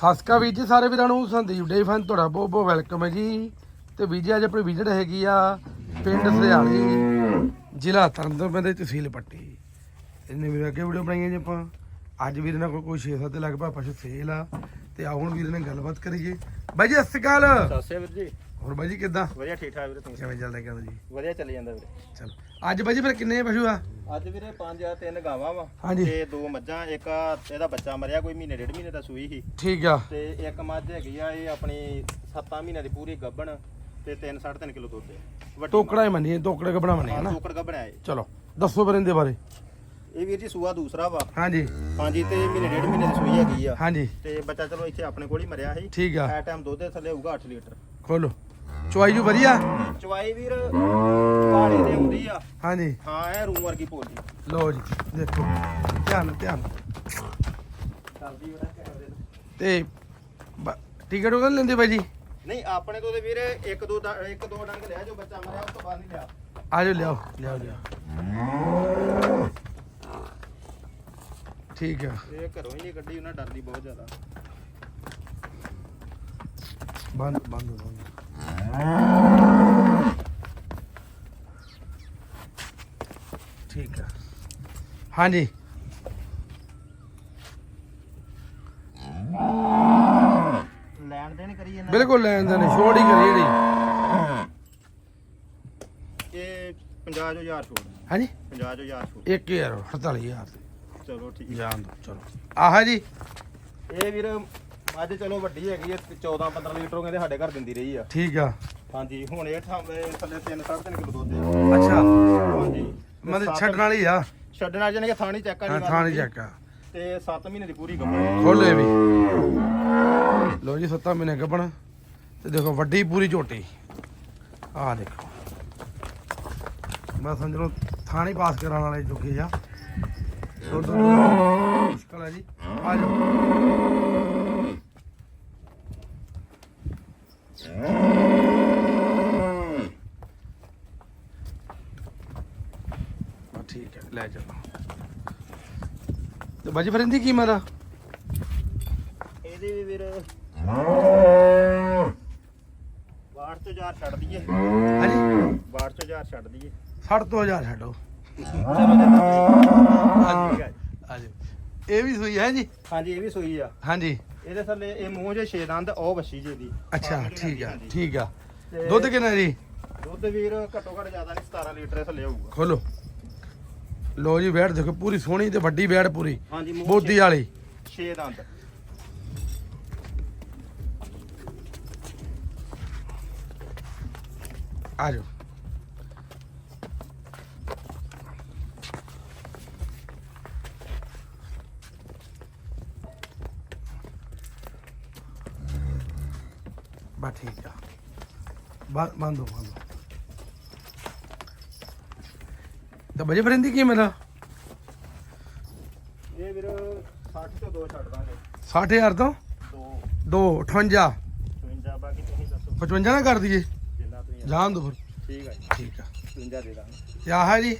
ਸਸਕਾ ਵੀਰ ਜੀ, ਸਾਰੇ ਵੀਰਾਂ ਨੂੰ ਸੰਦੀਪ ਡੇ ਫਨ ਤੁਹਾਡਾ ਬਹੁਤ ਬਹੁਤ ਵੈਲਕਮ ਹੈ ਜੀ। ਤੇ ਵੀਰ ਜੀ, ਅੱਜ ਆਪਣੀ ਵਿਜ਼ਿਟ ਹੈਗੀ ਆ ਪਿੰਡ ਸਿਆਲੀ ਜ਼ਿਲ੍ਹਾ ਤਰਨਤਾਰਨ ਦੇ ਤਹਿਸੀਲ ਪੱਟੀ। ਇਹਨੇ ਵੀਰ ਅੱਗੇ ਵੀਡੀਓ ਬਣਾਈਆਂ ਜੀ ਆਪਾਂ। ਅੱਜ ਵੀਰ ਨਾਲ ਕੋਈ 6-7 ਲਗਭਗ ਪਸ਼ੂ ਸੇਲ ਆ। ਤੇ ਆਓ ਹੁਣ ਵੀਰ ਨਾਲ ਗੱਲਬਾਤ ਕਰੀਏ। ਬਾਈ ਜੀ ਸਤਿ ਸ਼੍ਰੀ ਅਕਾਲ। ਸਤਿ ਸ਼੍ਰੀ ਅਕਾਲ ਵੀਰ ਜੀ। ਹੋਰ ਬਾਈ ਜੀ ਕਿੱਦਾਂ? ਵਧੀਆ ਠੀਕ ਠਾਕ ਵੀਰੇ ਤੁਸੀਂ ਕਿਵੇਂ ਚੱਲਦਾ ਕਹਿੰਦਾ ਜੀ? ਵਧੀਆ ਚੱਲੀ ਜਾਂਦਾ ਵੀਰੇ। ਚਲ ਅੱਜ ਬਾਈ ਜੀ ਫਿਰ ਕਿੰਨੇ ਪਸ਼ੂ ਆ? ਅੱਜ ਵੀਰੇ ਪੰਜ ਆ ਤਿੰਨ ਗਾਵਾਂ ਵਾ। ਹਾਂਜੀ। ਤੇ ਦੋ ਮੱਝਾਂ ਇੱਕ ਆ ਇਹਦਾ ਬੱਚਾ ਮਰਿਆ ਕੋਈ ਮਹੀਨੇ ਡੇਢ ਮਹੀਨੇ ਦਾ ਸੂਈ ਸੀ। ਠੀਕ ਆ। ਤੇ ਇੱਕ ਮੱਝ ਹੈਗੀ ਆ ਇਹ ਆਪਣੀ 7 ਮਹੀਨਿਆਂ ਦੀ ਪੂਰੀ ਗੱਭਣ ਤੇ 3 3.5 ਕਿਲੋ ਦੁੱਧ ਹੈ। ਵੱਡੀ ਟੋਕੜਾ ਹੀ ਮੰਨੀਏ ਟੋਕੜੇ ਕਪੜਾ ਮੰਨੀਏ ਹਾਂ, ਨਾ? ਟੋਕਰ ਗੱਭਣ ਹੈ। ਚਲੋ ਦੱਸੋ ਫਿਰ ਇਹਦੇ ਬਾਰੇ। ਇਹ ਵੀਰ ਜੀ ਸੂਆ ਦੂਸਰਾ ਵਾ। ਹਾਂਜੀ। ਹਾਂਜੀ ਤੇ ਮਹੀਨੇ ਡੇਢ ਮਹੀਨੇ ਦੀ ਸੂਈ ਹੈਗੀ ਆ। ਹਾਂਜੀ। ਤੇ ਬੱਚਾ ਚਲੋ ਇੱਥੇ ਆਪਣੇ ਕੋਲ ਹੀ ਮਰਿਆ ਸੀ। ਠੀਕ ਆ। ਐ ਟਾਈਮ ਦੁੱਧ ਦੇ ਥੱਲੇ ਹੋਊਗਾ 8 ਲੀਟਰ। ਖੋਲੋ। ਚੁਆਈ ਜੂ ਵਧੀਆ? ਚਵਾਈ ਵੀਰ ਕਾਲੇ ਦੇ ਹੁੰਦੀ ਆ। ਹਾਂਜੀ। ਹਾਂ ਇਹ ਰੂਮ ਵਰਗੀ ਪੋਲੀ। ਲਓ ਜੀ ਦੇਖੋ। ਧਿਆਨ ਧਿਆਨ ਤੇ। ਟਿਕਟ ਉਹ ਲੈਂਦੇ ਬਾਈ ਜੀ? ਨਹੀਂ ਆਪਣੇ ਤੋਂ ਤੇ ਵੀਰੇ ਇੱਕ ਦੋ ਇੱਕ ਦੋ ਡੰਗ ਲਿਆ ਜੋ ਬੱਚਾ ਮਰਿਆ ਉਸ ਤੋਂ ਬਾਅਦ ਨਹੀਂ ਲਿਆ। ਆਜੋ ਲਿਆਓ ਲਿਆਓ ਲਿਆਓ। ਠੀਕ ਆ। ਇਹ ਘਰੋਂ ਹੀ ਨਹੀਂ ਕੱਢੀ ਉਹਨਾਂ ਡਰਦੀ ਬਹੁਤ ਜ਼ਿਆਦਾ। ਬੰਦ ਬੰਦ ਬੰਦ। ਠੀਕ ਆ। ਹਾਂਜੀ। ਲੈਣ ਦੇਣ ਕਰੀ ਇਹਨਾਂ ਬਿਲਕੁਲ ਲੈਣ ਦੇ ਨੇ ਛੋੜ ਹੀ ਕਰੀ ਜਿਹੜੀ ਇਹ 50 ਜੋ ਹਜ਼ਾਰ ਛੋੜ। ਹਾਂਜੀ। 50 ਜੋ ਹਜ਼ਾਰ ਛੋੜ। 1000 48000 ਚਲੋ ਠੀਕ। ਜਾਣ ਦੋ ਚਲੋ। ਆਹ ਜੀ। ਇਹ ਵੀਰ ਅੱਜ ਚਲੋ ਵੱਡੀ ਹੈਗੀ ਹੈ 14 15 ਲੀਟਰ ਉਹ ਕਹਿੰਦੇ ਸਾਡੇ ਘਰ ਦਿੰਦੀ ਰਹੀ ਆ। ਠੀਕ ਆ। ਹਾਂਜੀ ਹੁਣ ਇਹ ਥਾਂ ਇਹ ਥੱਲੇ 3 3.5 ਕਿਲੋ ਦੁੱਧ ਹੈ ਅੱਛਾ। ਹਾਂਜੀ। ਮਤਲਬ ਛੱਡਣ ਵਾਲੀ ਆ? ਛੱਡਣ ਆ ਜਾਣੇ ਕਿ ਥਾਣੀ ਚੈੱਕ ਹਾਂ ਕਰੀ ਥਾਣੀ ਚੱਕ ਆ। ਤੇ 7 ਮਹੀਨੇ ਦੀ ਪੂਰੀ ਗੱਭਣ ਖੋਲੇ ਵੀ। ਲੋ ਜੀ 7 ਮਹੀਨੇ ਗੱਬਣ ਤੇ ਦੇਖੋ ਵੱਡੀ ਪੂਰੀ ਝੋਟੀ। ਆਹ ਦੇਖੋ। ਮੈਂ ਸਮਝ ਲਓ ਥਾਣੀ ਪਾਸ ਕਰਾਉਣ ਵਾਲੇ ਚੁੱਕੇ ਆ। ਦੁੱਧ ਮੁਸ਼ਕਲ ਹੈ ਜੀ ਆ ਜਾਓ। ਹਾਂ, ਠੀਕ ਹੈ ਲੈ ਚਲੋ ਤੇ ਬਾਜੀ ਫਿਰ ਇਹਦੀ ਕੀਮਤ ਆ ਇਹਦੇ ਵੀ ਵੀਰ ਬਾਹਰ ਤੋਂ ਹਜ਼ਾਰ ਛੱਡ ਦਈਏ। ਹਾਂਜੀ ਬਾਹਰ ਤੋਂ ਹਜ਼ਾਰ ਛੱਡ ਦਈਏ। 60 ਤੋਂ 1000 ਛੱਡੋ। ਚਲੋ ਜੀ ਹਾਂਜੀ ਹਾਂਜੀ ਇਹ ਵੀ ਸੂਈ ਹੈ ਜੀ ਹਾਂਜੀ ਇਹ ਵੀ ਸੂਈ ਆ। ਹਾਂਜੀ। ਇਹਦੇ ਥੱਲੇ ਇਹ ਮੂੰਹ ਜੇ ਛੇ ਦੰਦ ਉਹ ਵੱਛੀ ਜੇ ਦੀ ਅੱਛਾ ਹਾਂਜੀ, ਠੀਕ ਆ ਹਾਂਜੀ। ਠੀਕ ਆ। ਤੇ ਦੁੱਧ ਕਿੰਨਾ ਜੀ? ਦੁੱਧ ਵੀਰ ਘੱਟੋ ਘੱਟ ਜ਼ਿਆਦਾ ਨਹੀਂ 17 ਲੀਟਰ ਦੇ ਥੱਲੇ ਹੋਊਗਾ। ਖੋਲੋ। ਲੋ ਜੀ ਬੈੜ ਦੇਖੋ ਪੂਰੀ ਸੋਹਣੀ ਤੇ ਵੱਡੀ ਬੈੜ ਪੂਰੀ। ਬੋਦੀ ਵਾਲੀ। ਛੇ ਦੰਦ। ਆ ਜਾਓ। ਬਾ ਠੀਕ ਆ। ਬੰਦ ਬੰਦੋ ਤਾਂ ਬਜੇ ਫਰੰਦੀ ਕੀ ਮੇਰਾ ਇਹ ਵੀਰ 60 ਤੋਂ ਦੋ ਛੱਡ ਦਾਂਗੇ। 60000 ਤੋਂ? ਦੋ। 2 58 52 ਬਾਕੀ ਤੁਸੀਂ ਦੱਸੋ। 55 ਨਾ ਕਰ ਦਈਏ। ਜਿੰਨਾ ਤੁਸੀਂ ਜਾਣ ਦੋ ਫਿਰ। ਠੀਕ ਜੀ। ਠੀਕ ਆ। 52 ਦੇ ਦਾਂਗੇ। ਆਹ ਹੈ ਜੀ?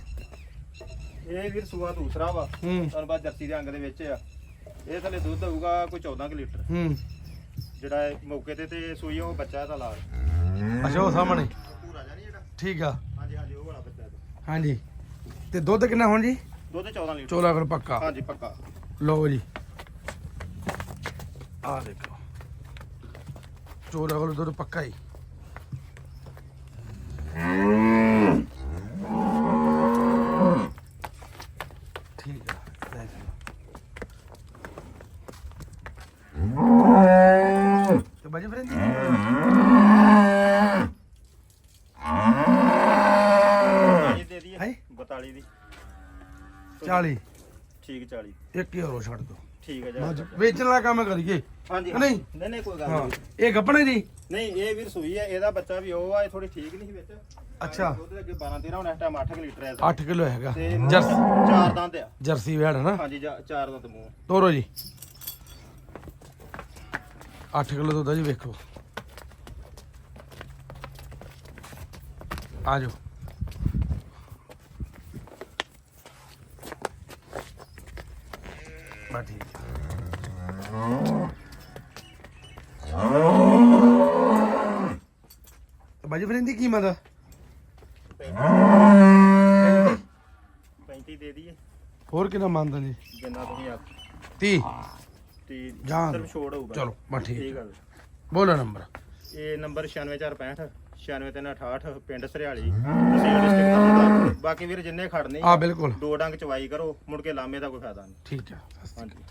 ਇਹ ਵੀਰ ਸੂਆ ਦੂਸਰਾ ਵਾ। ਤੁਹਾਨੂੰ ਬਾਅਦ ਜਰਸੀ ਦੇ ਅੰਗ ਦੇ ਵਿੱਚ ਆ। ਇਹ ਥੱਲੇ ਦੁੱਧ ਹੋਊਗਾ ਕੋਈ 14 ਕੁ ਲੀਟਰ। ਹੂੰ। ਜਿਹੜਾ ਇਹ ਮੌਕੇ ਤੇ ਤੇ ਸੂਈ ਉਹ ਬੱਚਾ ਇਹਦਾ ਲਾਲ ਅੱਛਾ ਉਹ ਸਾਹਮਣੇ। ਪੂਰਾ ਜਾਨੀ ਜਿਹੜਾ? ਠੀਕ ਆ। ਹਾਂਜੀ ਹਾਂਜੀ ਉਹ ਵਾਲਾ ਬੱਚਾ ਇਹਦਾ। ਹਾਂਜੀ। ਤੇ ਦੁੱਧ ਕਿੰਨਾ ਹੁਣ ਜੀ? ਦੁੱਧ 14 ਲੀਟਰ। 14 ਕਰ ਪੱਕਾ। ਹਾਂਜੀ ਪੱਕਾ। ਲਓ ਜੀ। ਆ ਦੇਖੋ। 14 ਕਿਲੋ ਦੁੱਧ ਪੱਕਾ ਹੀ ਠੀਕ ਆ ਲੈ ਚਲੋ ਤੇ ਬਾਜੀ ਫਿਰ ਇਹਦੀ ਹਾਂਜੀ ਦੇ ਦਈਏ ਹੈਂ? 42 ਦੀ। 40 ਠੀਕ 40 ਇੱਕ ਹੋਰ ਛੱਡ ਦੋ ਠੀਕ ਹੈ ਜੀ ਵੇਚਣ ਵਾਲਾ ਕੰਮ ਕਰੀਏ। ਹਾਂਜੀ ਨਹੀਂ। ਨਹੀਂ ਨਹੀਂ ਕੋਈ ਗੱਲ ਹਾਂ। ਨਹੀਂ। ਇਹ ਗੱਪਣੇ ਜੀ ਨਹੀਂ ਇਹ ਵੀਰ ਸੂਈ ਹੈ ਇਹਦਾ ਬੱਚਾ ਵੀ ਉਹ ਆ ਇਹ ਥੋੜੀ ਠੀਕ ਨਹੀਂ ਸੀ ਵਿੱਚ। ਅੱਛਾ। ਦੁੱਧ ਅੱਗੇ 12 13 ਹੁਣ ਇਸ ਟਾਈਮ 8 ਲੀਟਰ ਹੈ 8 ਕਿਲੋ ਹੈਗਾ। ਤੇ ਜਰਸੀ ਚਾਰ ਦੰਦ ਆ। ਜਰਸੀ ਵੈੜ ਹੈ ਨਾ ਹਾਂਜੀ ਜਾ- ਚਾਰ ਦੰਦ ਮੂੰਹ। ਤੋਰੋ ਜੀ। 8 ਕਿਲੋ ਦੁੱਧ ਆ ਜੀ ਵੇਖੋ। ਆ ਜਾਓ। ਬਾ ਬਾਜੀ ਫਿਰ ਇਹਦੀ ਕੀਮਤ? 35 ਦੇ ਦਈਏ। ਹੋਰ ਕਿੰਨਾ ਮੰਨਦਾ ਜੀ? ਜਿੰਨਾ ਤੁਸੀਂ ਆਪ ਤੇ ਜਾਣ ਸਿਰਫ ਛੋੜ ਹੋਊਗਾ। ਚਲੋ ਬਸ ਠੀਕ ਠੀਕ ਆ ਬੋਲੋ ਨੰਬਰ। ਇਹ ਨੰਬਰ 96465 96368 ਪਿੰਡ ਸਰਿਆਲੀ। ਤਹਿਸੀਲ ਡਿਸਟ੍ਰਿਕਟ ਤਰਨਤਾਰਨ ਬਾਕੀ ਵੀਰ ਜਿੰਨੇ ਖੜਨੇ ਆ ਬਿਲਕੁਲ। ਦੋ ਡੰਗ ਚਵਾਈ ਕਰੋ ਮੁੜ ਕੇ ਲਾਮੇ ਦਾ ਕੋਈ ਫਾਇਦਾ ਨਹੀਂ। ਠੀਕ ਹੈ ਹਾਂਜੀ।